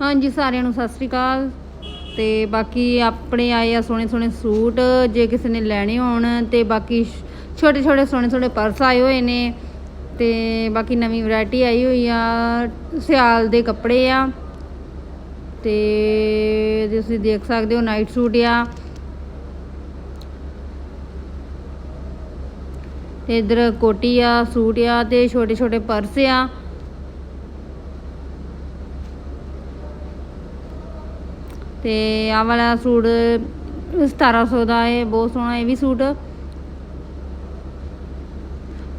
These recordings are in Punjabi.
ਹਾਂਜੀ, ਸਾਰਿਆਂ ਨੂੰ ਸਤਿ ਸ੍ਰੀ ਅਕਾਲ। ਤੇ ਬਾਕੀ ਆਪਣੇ ਆਏ ਆ ਸੋਹਣੇ ਸੋਹਣੇ ਸੂਟ, ਜੇ ਕਿਸੇ ਨੇ ਲੈਣੇ ਹੋਣ ਤੇ ਬਾਕੀ ਛੋਟੇ ਛੋਟੇ ਸੋਹਣੇ ਸੋਹਣੇ ਪਰਸ ਆਏ ਹੋਏ ਨੇ। ਤੇ ਬਾਕੀ ਨਵੀਂ ਵੈਰਾਈਟੀ ਆਈ ਹੋਈ ਆ, ਸਿਆਲ ਦੇ ਕੱਪੜੇ ਆ। ਤੇ ਤੁਸੀਂ ਦੇਖ ਸਕਦੇ ਹੋ, ਨਾਈਟ ਸੂਟ ਆ। ਤੇ ਇਧਰ ਕੋਟੀ ਆ, ਸੂਟ ਆ ਤੇ ਛੋਟੇ ਛੋਟੇ ਪਰਸ ਆ। ਤੇ ਆਹ ਵਾਲਾ ਸੂਟ 1700 ਦਾ ਹੈ ਬਹੁਤ ਸੋਹਣਾ ਇਹ ਵੀ ਸੂਟ।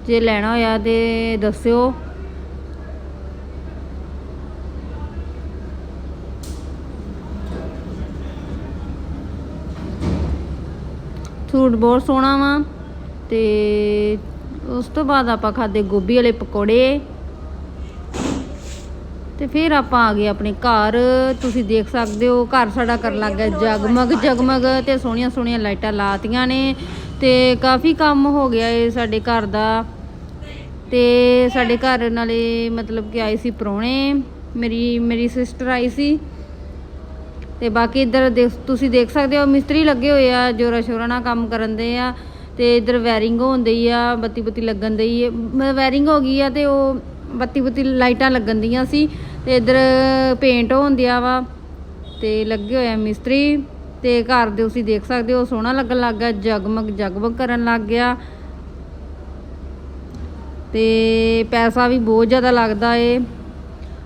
ਜੇ ਲੈਣਾ ਹੋਇਆ ਤੇ ਦੱਸਿਓ। ਸੂਟ ਬਹੁਤ ਸੋਹਣਾ ਵਾ ਤੇ ਉਸ ਤੋਂ ਬਾਅਦ ਆਪਾਂ ਖਾਦੇ ਗੋਭੀ ਵਾਲੇ ਪਕੌੜੇ। ਤੇ ਫਿਰ ਆਪਾਂ ਆ ਗਏ ਆਪਣੇ ਘਰ। ਤੁਸੀਂ ਦੇਖ ਸਕਦੇ ਹੋ, ਘਰ ਸਾਡਾ ਕਰਨ ਲੱਗ ਗਿਆ ਜਗਮਗ ਜਗਮਗ ਤੇ ਸੋਹਣੀਆਂ ਸੋਹਣੀਆਂ ਲਾਈਟਾਂ ਲਾਤੀਆਂ ਨੇ ਤੇ ਕਾਫੀ ਕੰਮ ਹੋ ਗਿਆ ਏ ਸਾਡੇ ਘਰ ਦਾ। ਤੇ ਸਾਡੇ ਘਰ ਨਾਲੇ ਮਤਲਬ ਕਿ ਆਏ ਸੀ ਪ੍ਰਾਹੁਣੇ, ਮੇਰੀ ਮੇਰੀ ਸਿਸਟਰ ਆਈ ਸੀ। ਤੇ ਬਾਕੀ ਇੱਧਰ ਦੇਖ, ਤੁਸੀਂ ਦੇਖ ਸਕਦੇ ਹੋ, ਮਿਸਤਰੀ ਲੱਗੇ ਹੋਏ ਆ, ਜੋਰਾ ਸ਼ੋਰਾ ਨਾਲ ਕੰਮ ਕਰਨ ਦੇ ਆ। ਤੇ ਇੱਧਰ ਵੈਰਿੰਗ ਹੋਣ ਹੁੰਦੀ ਆ ਬੱਤੀ ਬੱਤੀ ਲੱਗਣ ਦੀ ਵਾਇਰਿੰਗ ਹੋ ਗਈ ਆ ਤੇ ਉਹ ਬੱਤੀ ਬੱਤੀ ਲਾਈਟਾਂ ਲੱਗਣ ਦੀਆਂ ਸੀ ਤੇ ਇੱਧਰ ਪੇਂਟ ਹੁੰਦਿਆ ਵਾ ਤੇ ਲੱਗੇ ਹੋਏ ਆ ਮਿਸਤਰੀ ਤੇ ਘਰ ਦੇ ਤੁਸੀਂ ਦੇਖ ਸਕਦੇ ਹੋ, ਸੋਹਣਾ ਲੱਗਣ ਲੱਗ ਗਿਆ, ਜਗਮਗ ਜਗਮਗ ਕਰਨ ਲੱਗ ਗਿਆ। ਤੇ ਪੈਸਾ ਵੀ ਬਹੁਤ ਜ਼ਿਆਦਾ ਲੱਗਦਾ ਏ।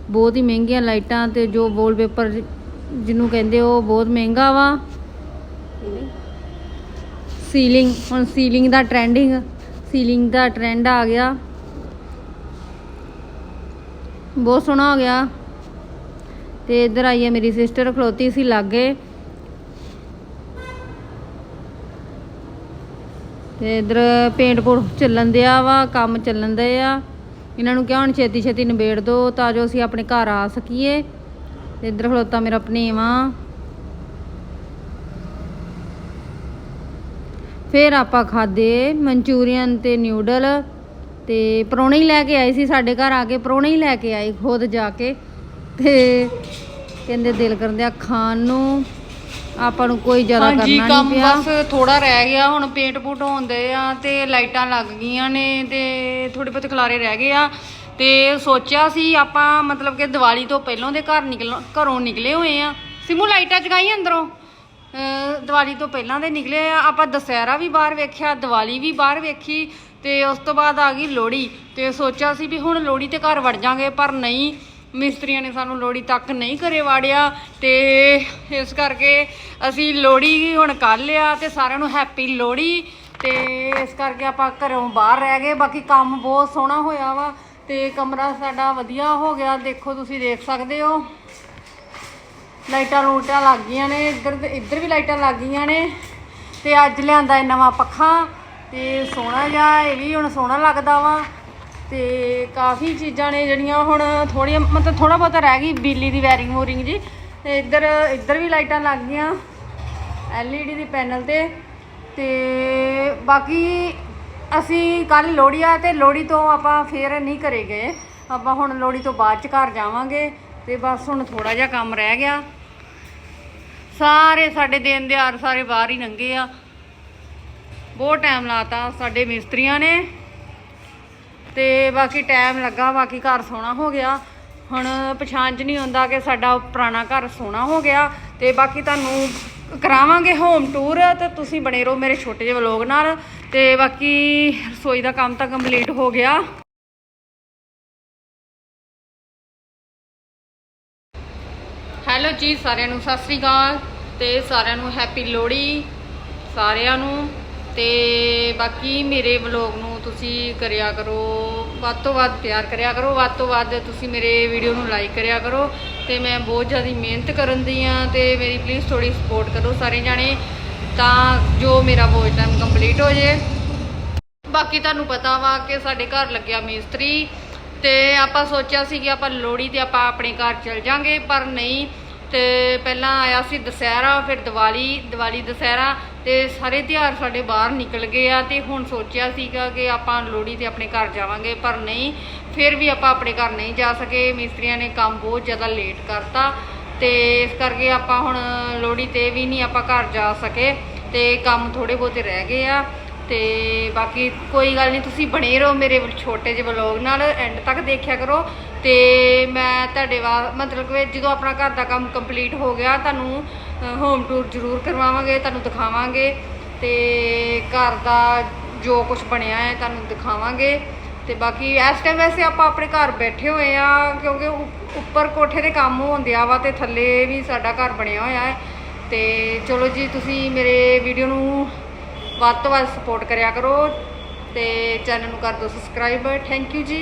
ਬਹੁਤ ਹੀ ਮਹਿੰਗੀਆਂ ਲਾਈਟਾਂ ਤੇ ਜੋ ਵਾਲਪੇਪਰ ਜਿਹਨੂੰ ਕਹਿੰਦੇ ਉਹ ਬਹੁਤ ਮਹਿੰਗਾ ਵਾ। ਸੀਲਿੰਗ ਹੁਣ ਸੀਲਿੰਗ ਦਾ ਟ੍ਰੈਂਡਿੰਗ ਸੀਲਿੰਗ ਦਾ ਟ੍ਰੈਂਡ ਆ ਗਿਆ। ਬਹੁਤ ਸੋਹਣਾ ਹੋ ਗਿਆ। ਤੇ ਇੱਧਰ ਆਈ ਹੈ ਮੇਰੀ ਸਿਸਟਰ ਖਲੋਤੀ ਸੀ ਲਾਗੇ। ਤੇ ਇੱਧਰ ਪੇਂਟ ਪੂਰ ਚੱਲਣ ਦਿਆ ਵਾ, ਕੰਮ ਚੱਲਣ ਦੇ ਆ। ਇਹਨਾਂ ਨੂੰ ਕਿਹਾ ਹੁਣ ਛੇਤੀ ਛੇਤੀ ਨਿਬੇੜ ਦੋ ਤਾਂ ਜੋ ਅਸੀਂ ਆਪਣੇ ਘਰ ਆ ਸਕੀਏ। ਤੇ ਇੱਧਰ ਖਲੋਤਾ ਮੇਰਾ ਭਨੇਵਾ ਫਿਰ ਆਪਾਂ ਖਾਦੇ ਮਨਚੂਰੀਅਨ ਤੇ ਨਿਊਡਲ ਤੇ ਪਰੌਣੇ ਹੀ ਲੈ ਕੇ ਆਏ ਸੀ ਸਾਡੇ ਘਰ ਆ ਕੇ ਪਰੌਣੇ ਹੀ ਲੈ ਕੇ ਆਏ ਖੁਦ ਜਾ ਕੇ। ਤੇ ਕਹਿੰਦੇ ਦਿਲ ਕਰਦੇ ਆ ਖਾਣ ਨੂੰ ਆਪਾਂ ਨੂੰ ਕੋਈ ਜ਼ਿਆਦਾ ਕਰਨਾ ਕੰਮ ਨਹੀਂ ਪਿਆ। ਬਸ ਥੋੜਾ ਰਹਿ ਗਿਆ ਹੁਣ ਪੇਂਟ ਪੂਟ ਹੁੰਦੇ ਆ ਤੇ ਲਾਈਟਾਂ ਲੱਗ ਗਈਆਂ ਨੇ ਤੇ ਥੋੜੇ ਬਹੁਤੇ ਖਲਾਰੇ ਰਹਿ ਗਏ ਆ। ਤੇ ਸੋਚਿਆ ਸੀ ਆਪਾਂ ਮਤਲਬ ਕਿ ਦੀਵਾਲੀ ਤੋਂ ਪਹਿਲਾਂ ਦੇ ਘਰ ਨਿਕਲ ਘਰੋਂ ਨਿਕਲੇ ਹੋਏ ਆ। ਸਿਮੂ ਲਾਈਟਾਂ ਜਗਾਈ ਅੰਦਰੋਂ? ਦੀਵਾਲੀ ਤੋਂ ਪਹਿਲਾਂ ਦੇ ਨਿਕਲੇ ਆ, ਆਪਾਂ ਦਸਹਿਰਾ ਵੀ ਬਾਹਰ ਵੇਖਿਆ, ਦੀਵਾਲੀ ਵੀ ਬਾਹਰ ਵੇਖੀ ਤੇ ਉਸ ਤੋਂ ਬਾਅਦ ਆ ਗਈ ਲੋਹੜੀ ਤੇ ਸੋਚਿਆ ਸੀ ਵੀ ਹੁਣ ਲੋਹੜੀ ਤੇ ਘਰ ਵੜ ਜਾਾਂਗੇ, ਪਰ ਨਹੀਂ, ਮਿਸਤਰੀਆਂ ਨੇ ਸਾਨੂੰ ਲੋਹੜੀ ਤੱਕ ਨਹੀਂ ਘਰੇ ਵਾੜਿਆ ਤੇ ਇਸ ਕਰਕੇ ਅਸੀਂ ਲੋਹੜੀ ਹੁਣ ਕੱਢ ਲਿਆ ਤੇ ਸਾਰਿਆਂ ਨੂੰ ਹੈਪੀ ਲੋਹੜੀ ਤੇ ਇਸ ਕਰਕੇ ਆਪਾਂ ਘਰੋਂ ਬਾਹਰ ਰਹਿ ਗਏ, ਬਾਕੀ ਕੰਮ ਬਹੁਤ ਸੋਹਣਾ ਹੋਇਆ ਵਾ ਤੇ ਕਮਰਾ ਸਾਡਾ ਵਧੀਆ ਹੋ ਗਿਆ, ਦੇਖੋ ਤੁਸੀਂ ਦੇਖ ਸਕਦੇ ਹੋ। ਲਾਈਟਾਂ ਲੂਟਾਂ ਲੱਗ ਗਈਆਂ ਨੇ, ਇੱਧਰ ਤੇ- ਇੱਧਰ ਵੀ ਲਾਈਟਾਂ ਲੱਗ ਗਈਆਂ ਨੇ ਤੇ ਅੱਜ ਲਿਆਂਦਾ ਇਹ ਨਵਾਂ ਪੱਖਾ ਤੇ ਸੋਹਣਾ ਜਿਹਾ, ਇਹ ਵੀ ਹੁਣ ਸੋਹਣਾ ਲੱਗਦਾ ਵਾ ਤੇ ਕਾਫੀ ਚੀਜ਼ਾਂ ਨੇ ਜਿਹੜੀਆਂ ਹੁਣ ਥੋੜੀਆਂ ਮਤਲਬ ਥੋੜਾ ਬਹੁਤਾ ਰਹਿ ਗਈ ਬਿਜਲੀ ਦੀ ਵਾਇਰਿੰਗ ਵੂਰਿੰਗ ਜੀ ਤੇ ਇੱਧਰ ਇੱਧਰ ਵੀ ਲਾਈਟਾਂ ਲੱਗ ਗਈਆਂ LED ਦੀ ਪੈਨਲ ਤੇ ਤੇ ਬਾਕੀ ਅਸੀਂ ਕੱਲ ਲੋਹੜੀ ਆ ਤੇ ਲੋਹੜੀ ਤੋਂ ਆਪਾਂ ਫੇਰ ਨਹੀਂ ਕਰੇ ਗਏ, ਆਪਾਂ ਹੁਣ ਲੋਹੜੀ ਤੋਂ ਬਾਅਦ ਚ ਘਰ ਜਾਵਾਂਗੇ ਤੇ ਬਸ ਹੁਣ ਥੋੜਾ ਜਿਹਾ ਕੰਮ ਰਹਿ ਗਿਆ। ਸਾਰੇ ਸਾਡੇ ਦਿਨ ਦਿਹਾੜ ਸਾਰੇ ਬਾਹਰ ਹੀ ਲੰਘੇ ਆ। ਬਹੁਤ ਟਾਈਮ ਲਾਤਾ ਸਾਡੇ ਮਿਸਤਰੀਆਂ ਨੇ। ਤੇ ਬਾਕੀ ਟਾਈਮ ਲੱਗਾ, ਬਾਕੀ ਘਰ ਸੋਹਣਾ ਹੋ ਗਿਆ। ਹੁਣ ਪਛਾਣ ਚ ਨਹੀਂ ਆਉਂਦਾ ਕਿ ਸਾਡਾ ਪੁਰਾਣਾ ਘਰ ਸੋਹਣਾ ਹੋ ਗਿਆ। ਤੇ ਬਾਕੀ ਤੁਹਾਨੂੰ ਕਰਾਵਾਂਗੇ ਹੋਮ ਟੂਰ ਤੇ ਤੁਸੀਂ ਬਣੇ ਰਹੋ ਮੇਰੇ ਛੋਟੇ ਜਿਹੇ ਵਲੋਗ ਨਾਲ। ਤੇ ਬਾਕੀ ਰਸੋਈ ਦਾ ਕੰਮ ਤਾਂ ਕੰਪਲੀਟ ਹੋ ਗਿਆ। ਹੈਲੋ ਜੀ, ਸਾਰਿਆਂ ਨੂੰ ਸਤਿ ਸ੍ਰੀ ਅਕਾਲ। ਤੇ ਸਾਰਿਆਂ ਨੂੰ ਹੈਪੀ ਲੋਹੜੀ, ਸਾਰਿਆਂ ਨੂੰ। ਤੇ ਬਾਕੀ ਮੇਰੇ ਵਲੋਗ ਨੂੰ ਤੁਸੀਂ ਕਰਿਆ ਕਰੋ, ਵੱਧ ਤੋਂ ਵੱਧ ਪਿਆਰ ਕਰਿਆ ਕਰੋ, ਵੱਧ ਤੋਂ ਵੱਧ ਤੁਸੀਂ ਮੇਰੇ ਵੀਡੀਓ ਨੂੰ ਲਾਈਕ ਕਰਿਆ ਕਰੋ। ਤੇ ਮੈਂ ਬਹੁਤ ਜ਼ਿਆਦਾ ਮਿਹਨਤ ਕਰਨ ਦੀ ਆ ਤੇ ਮੇਰੀ ਪਲੀਜ਼ ਥੋੜੀ ਸਪੋਰਟ ਕਰੋ ਸਾਰੇ ਜਾਣੇ, ਤਾਂ ਜੋ ਮੇਰਾ ਵੋਇਸ ਟਾਈਮ ਕੰਪਲੀਟ ਹੋ ਜੇ। ਬਾਕੀ ਤੁਹਾਨੂੰ ਪਤਾ ਵਾ ਕਿ ਸਾਡੇ ਘਰ ਲੱਗਿਆ ਮਿਸਤਰੀ, ਤੇ ਆਪਾਂ ਸੋਚਿਆ ਸੀ ਕਿ ਆਪਾਂ ਲੋਹੜੀ ਤੇ ਆਪਾਂ ਆਪਣੇ ਘਰ ਚਲ ਜਾਾਂਗੇ, ਪਰ ਨਹੀਂ ਤੇ ਪਹਿਲਾਂ ਆਇਆ ਸੀ ਦੁਸਹਿਰਾ, ਫਿਰ ਦੀਵਾਲੀ ਦੀਵਾਲੀ ਦੁਸਹਿਰਾ ਤੇ ਸਾਰੇ ਤਿਉਹਾਰ ਸਾਡੇ ਬਾਹਰ ਨਿਕਲ ਗਏ ਆ ਤੇ ਹੁਣ ਸੋਚਿਆ ਸੀਗਾ ਕਿ ਆਪਾਂ ਲੋਹੜੀ ਤੇ ਆਪਣੇ ਘਰ ਜਾਵਾਂਗੇ, ਪਰ ਨਹੀਂ, ਫਿਰ ਵੀ ਆਪਾਂ ਆਪਣੇ ਘਰ ਨਹੀਂ ਜਾ ਸਕੇ। ਮਿਸਤਰੀਆਂ ਨੇ ਕੰਮ ਬਹੁਤ ਜ਼ਿਆਦਾ ਲੇਟ ਕਰਤਾ ਤੇ ਇਸ ਕਰਕੇ ਆਪਾਂ ਹੁਣ ਲੋਹੜੀ ਤੇ ਵੀ ਨਹੀਂ ਆਪਾਂ ਘਰ ਜਾ ਸਕੇ ਤੇ ਕੰਮ ਥੋੜੇ ਬਹੁਤੇ ਰਹਿ ਗਏ ਆ। ਤੇ ਬਾਕੀ ਕੋਈ ਗੱਲ ਨਹੀਂ, ਤੁਸੀਂ ਬਣੇ ਰਹੋ ਮੇਰੇ ਛੋਟੇ ਜਿਹੇ ਵਲੌਗ ਨਾਲ ਐਂਡ ਤੱਕ ਦੇਖਿਆ ਕਰੋ। ਤੇ ਮੈਂ ਤੁਹਾਡੇ ਵਾ, ਮਤਲਬ ਕਿ ਜਦੋਂ ਆਪਣਾ ਘਰ ਦਾ ਕੰਮ ਕੰਪਲੀਟ ਹੋ ਗਿਆ, ਤੁਹਾਨੂੰ ਹੋਮ ਟੂਰ ਜ਼ਰੂਰ ਕਰਵਾਵਾਂਗੇ, ਤੁਹਾਨੂੰ ਦਿਖਾਵਾਂਗੇ। ਤੇ ਘਰ ਦਾ ਜੋ ਕੁਝ ਬਣਿਆ ਹੈ, ਤੁਹਾਨੂੰ ਦਿਖਾਵਾਂਗੇ। ਤੇ ਬਾਕੀ ਇਸ ਟਾਈਮ ਵੈਸੇ ਆਪਾਂ ਆਪਣੇ ਘਰ ਬੈਠੇ ਹੋਏ ਆ, ਕਿਉਂਕਿ ਉ- ਉੱਪਰ ਕੋਠੇ ਦੇ ਕੰਮ ਹੋਉਂਦਿਆ ਵਾ ਤੇ ਥੱਲੇ ਵੀ ਸਾਡਾ ਘਰ ਬਣਿਆ ਹੋਇਆ ਹੈ। ਤੇ ਚਲੋ ਜੀ, ਤੁਸੀਂ ਮੇਰੇ ਵੀਡੀਓ ਨੂੰ ਵੱਧ ਤੋਂ ਵੱਧ ਸਪੋਰਟ ਕਰਿਆ ਕਰੋ ਤੇ ਚੈਨਲ ਨੂੰ ਕਰ ਦਿਓ ਸਬਸਕ੍ਰਾਈਬ ਥੈਂਕ ਯੂ ਜੀ।